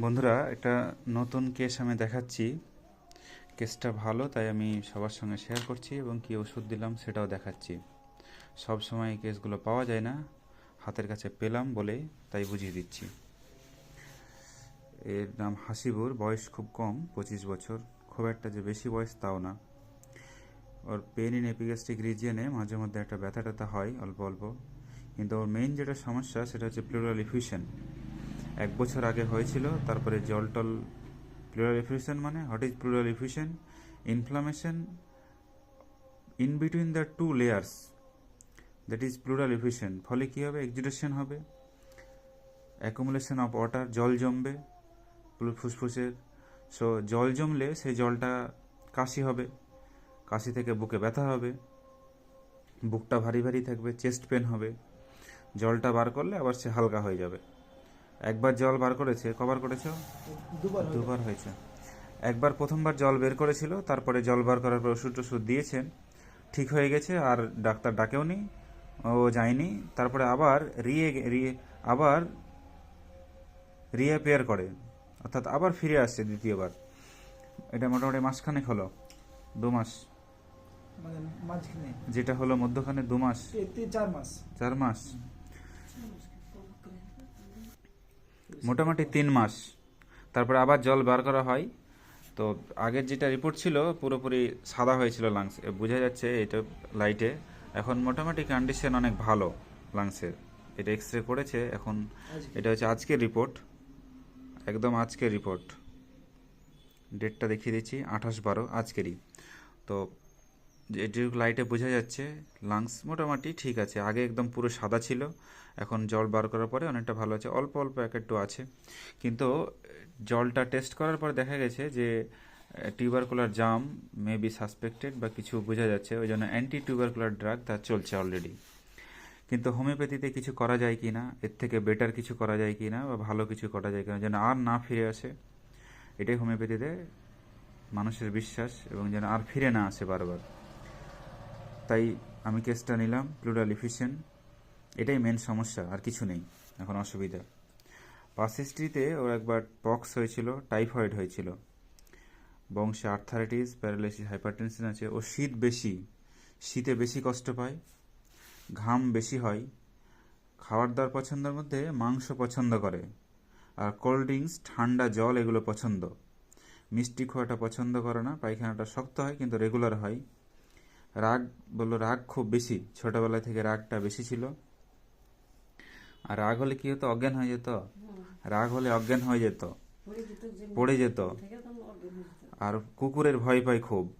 বন্ধুরা, একটা নতুন কেস আমি দেখাচ্ছি। কেসটা ভালো, তাই আমি সবার সঙ্গে শেয়ার করছি এবং কি ওষুধ দিলাম সেটাও দেখাচ্ছি। সব সময় কেসগুলো পাওয়া যায় না। হাতের কাছে পেলাম বলে তাই বুঝিয়ে দিচ্ছি। এর নাম হাসিবুর, বয়স খুব কম, পঁচিশ বছর। খুব একটা যে বেশি বয়স তাও না। ওর পেন ইন এপিগাস্টিক রিজিয়নে মাঝে মধ্যে একটা ব্যথা ট্যাথা হয়, অল্প অল্প। কিন্তু ওর মেইন যেটা সমস্যা, সেটা হচ্ছে প্লুরাল ইফিউশন এক বছর আগে হয়েছিল, তারপরে জল টল প্লুরাল ইফিউশন মানে what is pleural effusion inflammation in between the two layers that is pleural effusion ফলে কী হবে? এক্সিডেশন হবে অ্যাকুমুলেশন অফ ওয়াটার জল জমবে ফুসফুসের। সো জল জমলে সেই জলটা কাশি হবে, কাশি থেকে বুকে ব্যথা হবে, বুকটা ভারী ভারী থাকবে চেস্ট পেন হবে। জলটা বার করলে আবার সে হালকা হয়ে যাবে। একবার জল বার করেছে কবার করেছ? দুবার দুবার হয়েছে। একবার প্রথমবার জল বের করেছিল তারপরে জল বার করার পর ওষুধ টষুধ দিয়েছেন। ঠিক হয়ে গেছে আর ডাক্তার ডাকেও নি ও যায়নি। তারপরে আবার রিয়ে রিয়ে আবার রিঅ্যাপিয়ার করে। অর্থাৎ আবার ফিরে আসছে দ্বিতীয়বার। এটা মোটামুটি মাসখানেক হলো দু মাস। মানে যেটা হলো মধ্যখানে দু মাস। চার মাস। চার মাস। মোটামুটি তিন মাস। তারপরে আবার জল বার করা হয়। তো আগের যেটা রিপোর্ট ছিল পুরোপুরি সাদা হয়েছিল লাংস বোঝা যাচ্ছে এটা লাইটে এখন মোটামুটি কন্ডিশন অনেক ভালো লাংসের এটা এক্স রে করেছে এখন এটা হচ্ছে আজকের রিপোর্ট একদম আজকের রিপোর্ট ডেটটা দেখিয়ে দিচ্ছি আঠাশ বারো আজকেরই। তো যেটুকু লাইটে বোঝা যাচ্ছে লাংস মোটামুটি ঠিক আছে। আগে একদম পুরো সাদা ছিল, এখন জল বার করার পরে অনেকটা ভালো আছে, অল্প অল্প এক একটু আছে। কিন্তু জলটা টেস্ট করার পর দেখা গেছে যে tubercular germ may be suspected বা কিছু বোঝা যাচ্ছে, ওই জন্য অ্যান্টি টিউবারকুলার ড্রাগ তার চলছে অলরেডি কিন্তু হোমিওপ্যাথিতে কিছু করা যায় কি না, এর থেকে বেটার কিছু করা যায় কি না, বা ভালো কিছু করা যায় কি না, যেন আর না ফিরে আসে, এটাই হোমিওপ্যাথিতে মানুষের বিশ্বাস এবং যেন আর ফিরে না আসে বারবার। তাই আমি কেসটা নিলাম প্লুরাল ইফিশিয়েন্ট এটাই মেন সমস্যা, আর কিছু নেই, এখন অসুবিধা। পাস হিস্ট্রিতে ওর একবার পক্স হয়েছিল টাইফয়েড হয়েছিল। বংশে আর্থারাইটিস প্যারালাইসিস হাইপারটেনশন আছে। ও শীত বেশি, শীতে বেশি কষ্ট পায়, ঘাম বেশি হয়, খাবার দাবার পছন্দের মধ্যে মাংস পছন্দ করে, আর কোল্ড ড্রিঙ্কস ঠান্ডা জল এগুলো পছন্দ। মিষ্টি খোয়াটা পছন্দ করে না, পায়খানাটা শক্ত হয়, কিন্তু রেগুলার হয়। রাগ বলল রাগ খুব বেশি। ছোটবেলা থেকে রাগটা বেশি ছিল। আর রাগ হলে কি হতো? অজ্ঞান হয়ে যেত। রাগ হলে অজ্ঞান হয়ে যেত। পড়ে যেত। আর কুকুরের ভয় পায় খুব।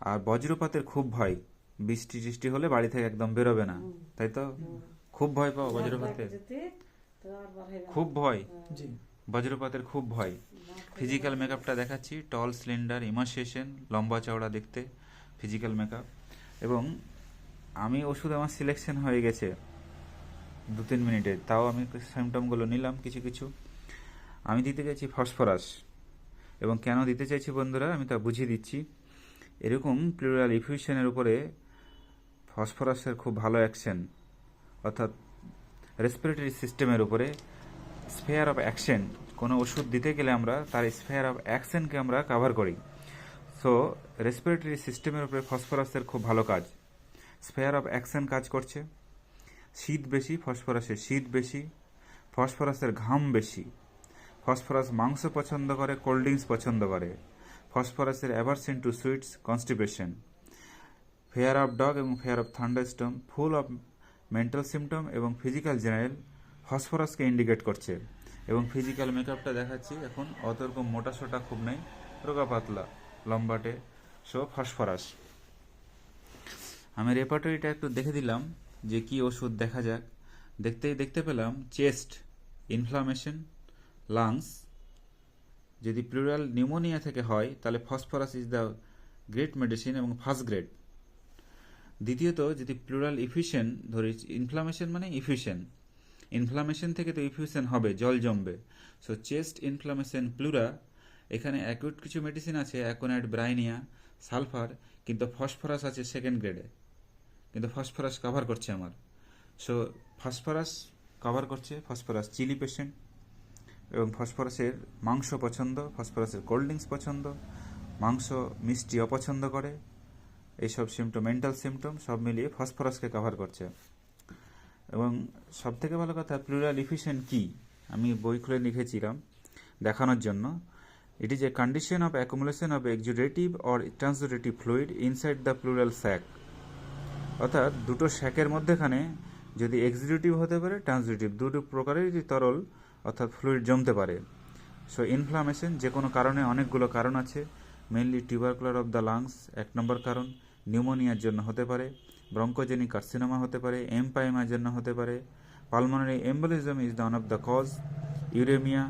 আর বজ্রপাতের খুব ভয়। বৃষ্টি টিষ্টি হলে বাড়ি থেকে একদম বেরোবে না। তাই তো? খুব ভয় পাও বজ্রপাতের খুব ভয়। বজ্রপাতের খুব ভয়। ফিজিক্যাল মেকআপটা দেখাচ্ছি। টল সিলিন্ডার ইমাসিয়েশন লম্বা চওড়া দেখতে। ফিজিক্যাল মেকআপ এবং আমি ওষুধ আমার সিলেকশন হয়ে গেছে দু তিন মিনিটে। তাও আমি সিমটমগুলো নিলাম, কিছু কিছু। আমি দিতে চাইছি ফসফরাস এবং কেন দিতে চাইছি বন্ধুরা, আমি তা বুঝিয়ে দিচ্ছি। এরকম প্লুরাল ইফিউশনের উপরে ফসফরাসের খুব ভালো অ্যাকশন অর্থাৎ রেসপিরেটরি সিস্টেমের উপরে স্পেয়ার অফ অ্যাকশন কোনো ওষুধ দিতে গেলে আমরা তার স্পেয়ার অফ অ্যাকশনকে আমরা কভার করি। সো রেসপিরেটরি সিস্টেমের উপরে ফসফরাসের খুব ভালো কাজ। স্পেয়ার অফ অ্যাকশন কাজ করছে। শীত বেশি ফসফরাসের শীত বেশি ফসফরাসের ঘাম বেশি। ফসফরাস মাংস পছন্দ করে কোল্ড ড্রিঙ্কস পছন্দ করে। ফসফরাসের aversion to sweets constipation fear of dog এবং fear of thunderstorm full of mental symptom এবং ফিজিক্যাল জেনারেল ফসফরাসকে ইন্ডিকেট করছে। এবং ফিজিক্যাল মেকআপটা দেখাচ্ছি এখন অত রকম মোটা সোটা খুব নেই, রোগা পাতলা, লম্বাটে। সো ফসফরাস আমি রেপার্টরিটা একটু দেখে দিলাম যে কি ওষুধ দেখা যাক। দেখতেই, দেখতে পেলাম চেস্ট ইনফ্লামেশন লাংস যদি প্লুরাল নিউমোনিয়া থেকে হয়, তাহলে phosphorus is the great medicine এবং ফার্স্ট গ্রেড দ্বিতীয়ত, যদি প্লুরাল ইফিউশন ধরি ইনফ্লামেশন মানে ইফিউশন ইনফ্লামেশন থেকে তো ইফিউশন হবে, জল জমবে। সো চেস্ট ইনফ্লামেশন প্লুরা এখানে অ্যাকুইট কিছু মেডিসিন আছে অ্যাকোনাইট ব্রাইনিয়া সালফার, কিন্তু ফসফরাস আছে সেকেন্ড গ্রেডে কিন্তু ফসফরাস কভার করছে আমার। সো ফসফরাস কভার করছে ফসফরাস চিলি পেশেন্ট এবং ফসফরাসের মাংস পছন্দ, ফসফরাসের কোল্ড ড্রিঙ্কস পছন্দ, মাংস মিষ্টি অপছন্দ করে। এইসব সিমটম মেন্টাল সিমটম সব মিলিয়ে ফসফরাসকে কভার করছে। এবং সবথেকে ভালো কথা প্লুরাল ইফিশিয়েন্ট কী? আমি বই খুলে লিখেছিলাম দেখানোর জন্য। It is a condition of accumulation of exudative or transudative fluid inside the pleural sac অর্থাৎ দুটো শ্যাকের মধ্যেখানে যদি এক্সিকিউটিভ হতে পারে ট্রান্সিটিভ দুটো প্রকারেরই তরল, অর্থাৎ ফ্লুইড জমতে পারে। সো ইনফ্লামেশন যে কোনো কারণে অনেকগুলো কারণ আছে। Mainly tubercular of the lungs এক নম্বর কারণ। নিউমোনিয়ার জন্য হতে পারে। ব্রঙ্কোজেনিক কার্সিনোমা হতে পারে। এমপাইমার জন্য হতে পারে। Pulmonary embolism is the one of the cause uremia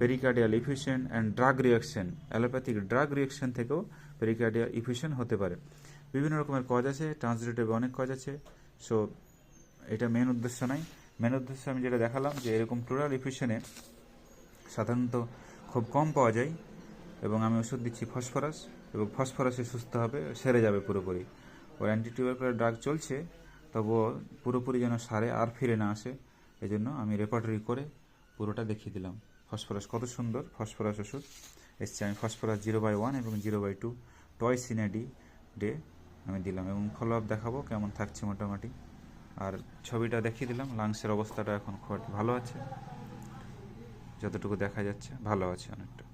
pericardial effusion and drug reaction allopathic drug reaction থেকেও পেরিকার্ডিয়াল ইফিউশন হতে পারে। বিভিন্ন রকমের কজ আছে ট্রান্সলেটিভ অনেক কজ আছে। সো এটা মেন উদ্দেশ্য নাই মেন উদ্দেশ্য আমি যেটা দেখালাম যে এরকম প্লুরাল ইফিউশনে সাধারণত খুব কম পাওয়া যায় এবং আমি ওষুধ দিচ্ছি ফসফরাস এবং ফসফরাসে সুস্থ হবে, সেরে যাবে পুরোপুরি। ওর অ্যান্টিটিউবারকুলার ড্রাগ চলছে, তবুও পুরোপুরি যেন সারে আর ফিরে না আসে, এজন্য আমি রেপার্টরি করে পুরোটা দেখিয়ে দিলাম। ফসফরাস কত সুন্দর? ফসফরাস ওষুধ। এসছে আমি ফসফরাস জিরো বাই ওয়ান এবং জিরো বাই টু। টয় সিনাডি ডে আমি দিলাম এবং ফলো আপ দেখাবো কেমন থাকছে মোটামুটি। আর ছবিটা দেখিয়ে দিলাম লাংসের অবস্থাটা এখন খুব ভালো আছে। যতটুকু দেখা যাচ্ছে, ভালো আছে অনেকটা।